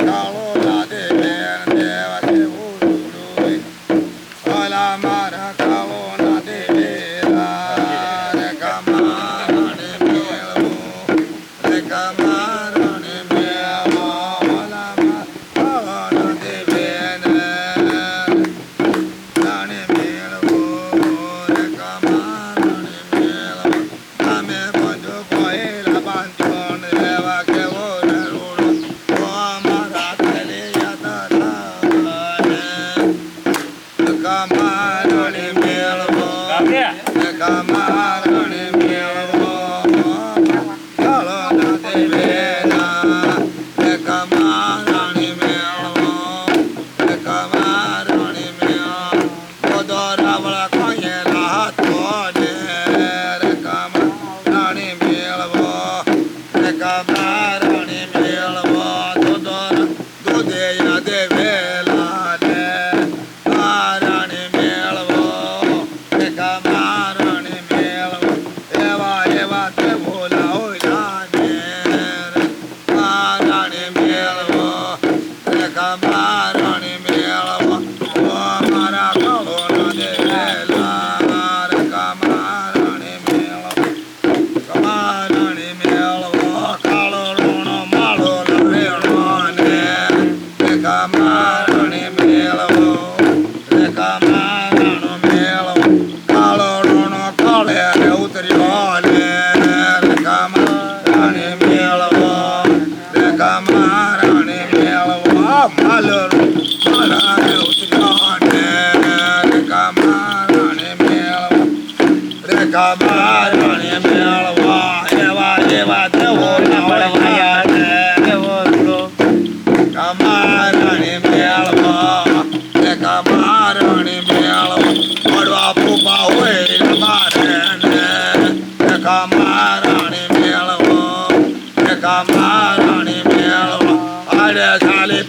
ஆனாலும் મારણી મેળવો રેખા મારણો મેળવો. કાળો ડોણો કાળે રે ઉતર્યો રે રેખા મારણી મેળવો. રેખા મારણી મેળવો. માલો એવા એવા દેવો ના વળવાયા મારણી મેળ. પડવા પૂપા હોય મારે મેળવો એકા મારણી મેળવો અરે ચાલી